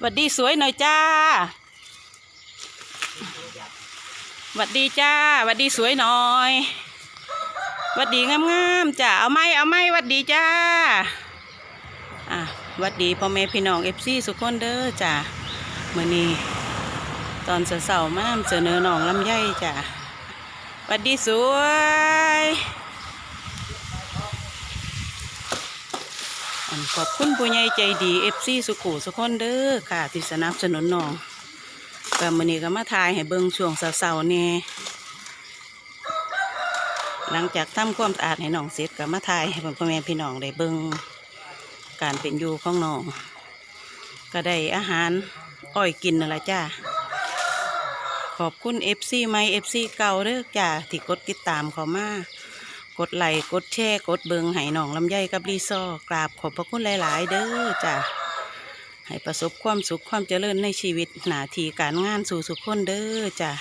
หวัดดีสวยหน่อยจ้าหวัดดีจ้าหวัดดีสวยหน่อยหวัดดีงามๆจ้าเอาไม้เอาไม้หวัดดีจ้าอะหวัดดีพ่อแม่พี่น้องเอฟซีสุกคนเด้อจ้ามื่อนี้ตอนเสาร์ๆมานำเสนอน้องลำไยจ้าหวัดดีสวย อัน ขอบคุณผู้ใหญ่ใจดีเอฟซีสุขุสุขคนเด้อค่ะที่สนับสนุนน้องก็มื้อนี้ก็มาทายให้เบิ่งช่วงเสาร์ๆนี่หลังจากทำความสะอาดให้น้องเสร็จก็มาทายให้พ่อแม่พี่น้องได้เบิ่งการเป็นอยู่ของน้องก็ได้อาหารอ้อยกินนั่นละจ้าขอบคุณเอฟซีไหมเอฟซีเก่าเด้อจ้าที่กดติดตามเขามา กดไลค์กดแชร์กดเบิงให้น้องลำไยกับรีซอกราบขอบพระคุณหลาย ๆ เด้อจ้ะให้ประสบความสุขความเจริญในชีวิตหนาทีการงานสู่สุขคนเด้อจ้ะ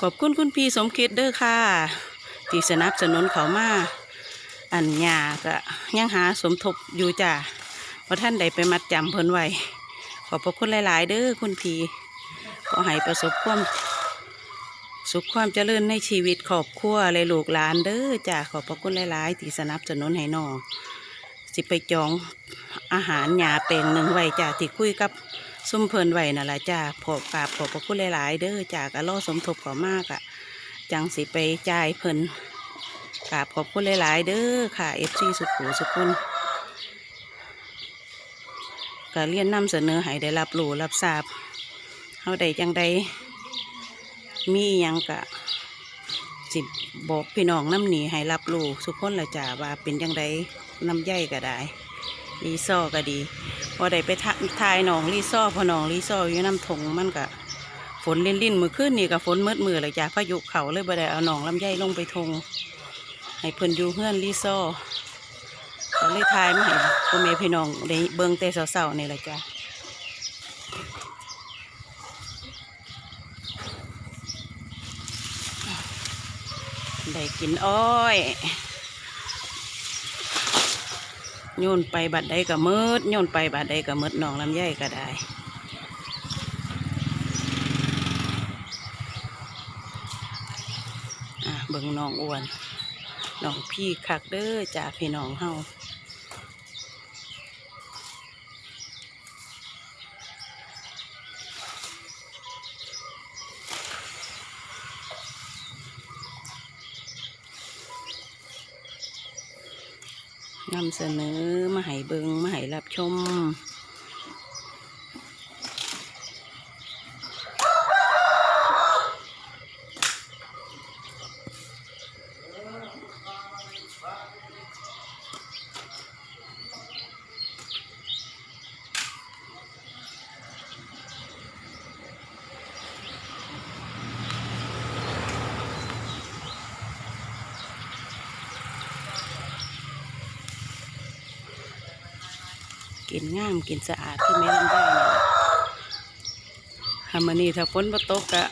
ขอบคุณคุณพี่สมคิดเด้อค่ะที่สนับสนุนเขามาอันยาก็ยังหาสมทบอยู่จ้ะเพราะท่านใดไปมัดจำเพิ่นไว้ขอบพระคุณหลาย ๆ เด้อคุณพี่ขอให้ประสบความ สุขความเจริญในชีวิตครอบครัวเลยลูกหลานเด้อจ้าขอบพระคุณหลายๆที่สนับสนุนให้น้องสิไปจองอาหารหยาเป่งหนึ่งไว้จ้าที่คุยกับซุ่มเพลินไว้นั่นแหละจ้าขอบกราบขอบพระคุณหลายๆเด้อจ้ากะล่อสมทบขอมากอะจังสิไปจ่ายเพลินกราบขอบคุณหลายๆเด้อค่ะเอฟซีสุขุสุขคนก็เรียนนำเสนอให้ได้รับรู้รับทราบเฮาได้จังใด มียังกะสิบอกพี่น้องน้ำหนีให้รับรู้สุกคนละจ่าว่าเป็นยังไงน้ำใยก็ได้รีซอก็ดีพอได้ไปทายหนองรีซอพอหนองรีซออยู่น้ำทงมันก็ฝนลิ่นลิ่นมือขึ้นนี่กับฝนมืดมือเลยจ้าพายุเขาเลยบ่ได้เอาหนองลำไยลงไปทง ให้เพิ่นอยู่เฮือนรีซอก็เลยทายมาให้พ่อแม่พี่น้องได้เบิ่งแต่เสาๆนี่แหละจ้า กินอ้อยโยนไปบัดใดก็มืดโยนไปบัดใดก็มืดน้องลำไยก็ได้เบิ่งน้องอ้วนน้องพี่คักเด้อจ่าพี่น้องเฮา นำเสนอมาให้เบิงมาให้รับชม กินงามกินสะอาดที่แม่ลำได้นี่ล่ะทำมานี่ถ้าฝนมาตกกะ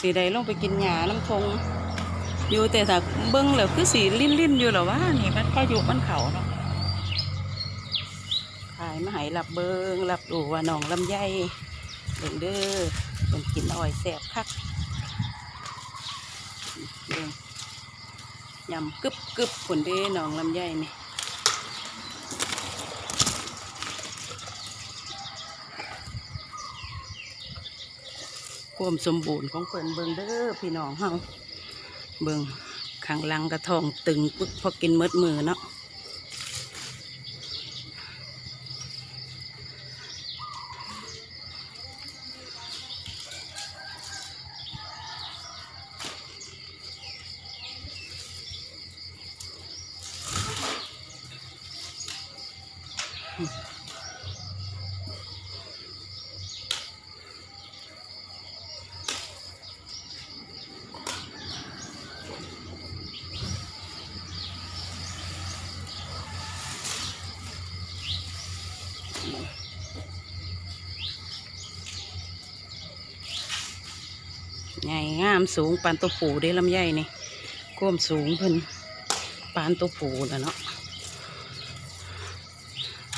สีใดลงไปกินหญ้าน้ำทงอยู่แต่ถ้าเบิ้งแล้วคือสีลิ้นลิ้นๆอยู่หรอวะนี่มันพายุมันเขาเนาะขายมาให้รับเบิงรับดูว่าน้องลำไยเบิ่งเด้อเป็นกินอ้อยแสบคักเบิ่งยำกึบกึบผลเด้น้องลำไยนี่ ความสมบูรณ์ของเพิ่นเบิงเด้อพี่น้องเฮาเบิงข้างหลังกระทองตึงปึ๊กพอกินเมดมือเนาะ ใหญ่งามสูงปานตัวผูเด้ลำไยนี่ก้มสูงเพิ่นปานตัวผูแล้วเนาะ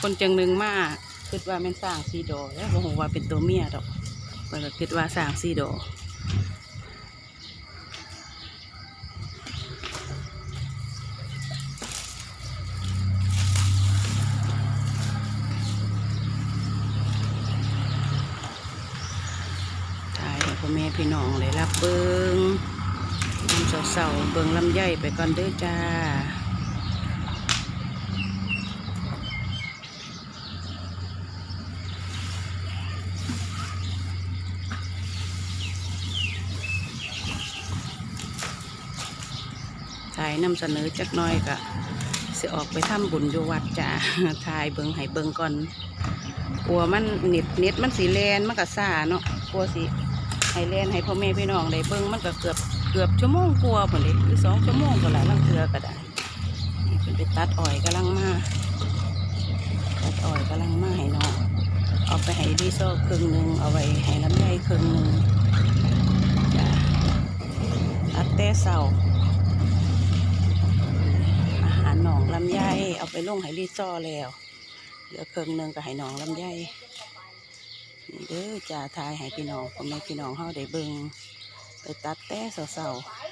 คนจังหนึ่งมากคิดว่าเป็นสร้างซีโดอแล้วบอกว่าเป็นตัวเมียดอกเพิ่นก็คิดว่าสร้างซีโดอถ่ายให้ พี่น้องเลยรับเบิงน้ำเสาๆเบิงลำไยไปก่อนเด้อจ้าถ่ายนำเสนอจักน้อยก็สิออกไปทำบุญอยู่วัดจ้าถ่ายเบิงให้เบิงก่อนกลัวมันเน็ตเน็ตมันสีแลนมันก็ซ่าเนาะกลัวสิ ให้แลนให้พ่อแม่พี่น้องได้เบิงมันก็เกือบเกือบชั่วโมงกลัวาผลเลยหรือสองชั่วโมงก็ละลังเทือก็ได้นี่เป็นไปตัดอ้อยกำลังมาตัดอ้อยกำลังมาให้น้องเอาไปให้ดีโซ่ครึ่งหนึ่งเอาไว้ให้ลำไยครึ่งหนึ่งจ้าตัดแต่เสาอาหารหนองลำไยเอาไปลงให้รีซอแล้วเหลือครื่งหนึ่งก็ให้หนองลำไย เด้อจ่าทายให้พี่น้องพ่อแม่พี่น้องเฮาได้เบิ่งไปตัดแต่เสาๆ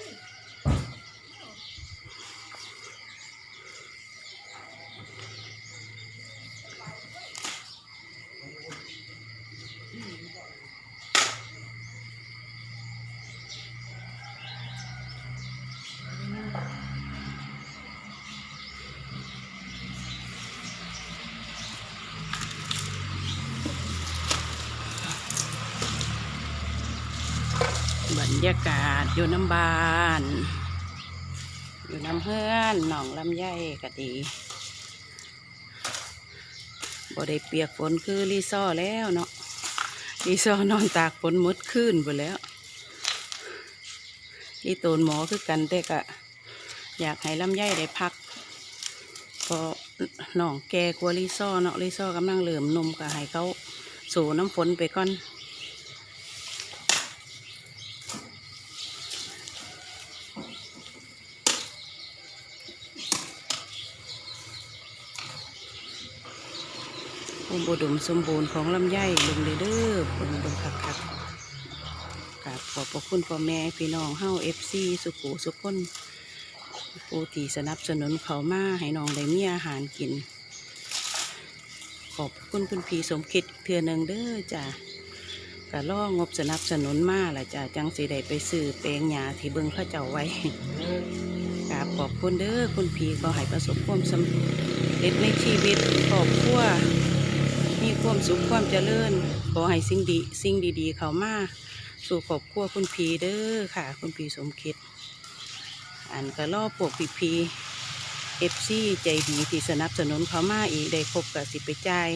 รรยากาศอยู่น้ำบาน อยู่น้ำเฮือนหนองลำไยก็ดีบ่ได้เปียกฝนคือรีซอแล้วเนาะรีซอนอนตากฝนมดคืนไปแล้วอีโตนหมอคือกันแต่ก็อยากให้ลำไยได้พักพอหนองแกกลัวรีซอเนาะรีซอกำลังเหลื่อมนมก็ให้เขาสู่น้ำฝนไปก่อน อุบดมสมบูรณ์ของลำไยลงเลยเด้อเบิ่งเบิ่งคักคักกาบขอบพระคุณพ่อแม่พี่น้องเฮาเอฟซีสุขุสุขคนผู้ที่สนับสนุนเขามาให้น้องได้มีอาหารกิน ขอบคุณคุณพี่สมคิดเทือนึงเด้อจ้ะกะล่องบสนับสนุนมาละจ้ะจังสีได้ไปซื้อแปลงหญ้าที่เบิ่งเข้าเจ้าไว้กราบขอบคุณเด้อคุณพี่ก็ให้ประสบความสำเร็จในชีวิตครอบครัวมี ความสุขความเจริญขอให้สิ่งดีสิ่งดี ๆ เขามาสู่ครอบครัวคุณพีเด้อค่ะ คุณพีสมคิดอันก็ล่อพวกพีพีเอฟซีใจดีที่สนับสนุนเขามาอีกได้ครบกับสิไปจ่าย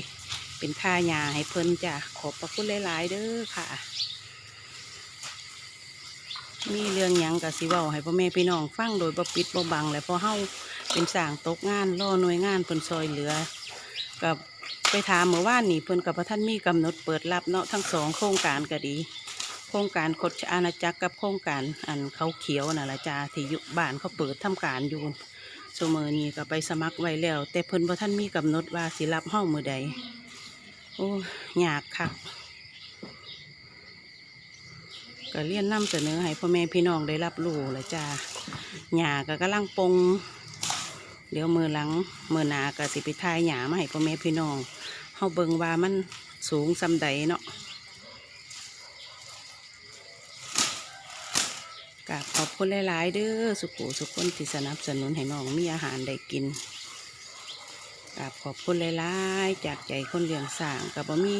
เป็นค่ายาให้เพิ่นจ้ะขอบพระคุณหลาย ๆ เด้อค่ะ มีเรื่องยังกับสิเว้าให้พ่อแม่พี่น้องฟังโดยบ่ปิดบ่บังและพอเฮาเป็นสางตกงานรอหน่วยงานเพิ่นซอยเหลือกับ ไปถามเมื่อวานนี่เพิ่นกับพระท่านมีกำหนดเปิดรับเนาะทั้งสองโครงการก็ดี โครงการคดอาณาจักรกับโครงการอันเขาเขียวน่ะละจ้าที่อยู่บ้านเขาเปิดทำการอยู่สมอนี้ก็ไปสมัครไว้แล้ว แต่เพิ่นพระท่านมีกำหนดว่าสิรับเฮ้ามือใดโอ้ยากคักก็เรียนนำเสนอให้พ่อแม่พี่น้องได้รับรู้ละจ้าหญ้าก็กำลังปง เดี๋ยวมือหลังมือหนาก็สิไปทายหยามาให้พ่อแม่พี่น้องเฮาเบิงว่ามันสูงซำใดเนาะกราบขอบคุณหลาย ๆ เด้อสุขุสุขคนที่สนับสนุนให้น้องมีอาหารได้กินกราบขอบคุณหลายๆจากใจคนเลี้ยงสางกับบ่มี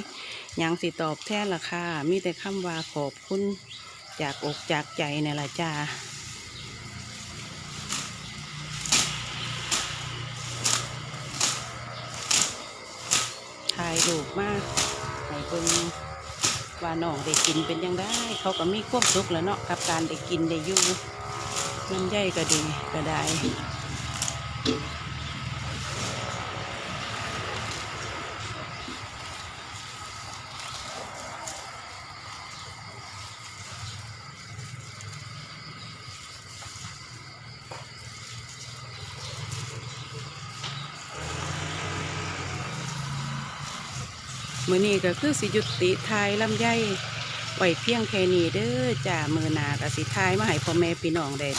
ยังสิตอบแทนราคามีแต่คำว่าขอบคุณจากอกจากใจในล่ะจ้าายลูกมาให้เบิ่งว่าน้องได้กินเป็นยังได้ เขาก็มีความสุขแล้วเนาะกับการได้กินได้อยู่น้ำใยก็ดีก็ได้ มือนี้ก็คือสิยุติทายลำไยไว้เพียงแค่นี้เด้อจ่ามือหนาก็สิทายมาให้พ่อแม่พี่น้องเด่น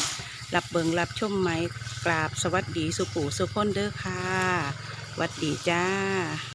รับเบิงรับชมไหมกราบสวัสดีสุปู่สุพ้นเด้อค่ะสวัสดีจ้า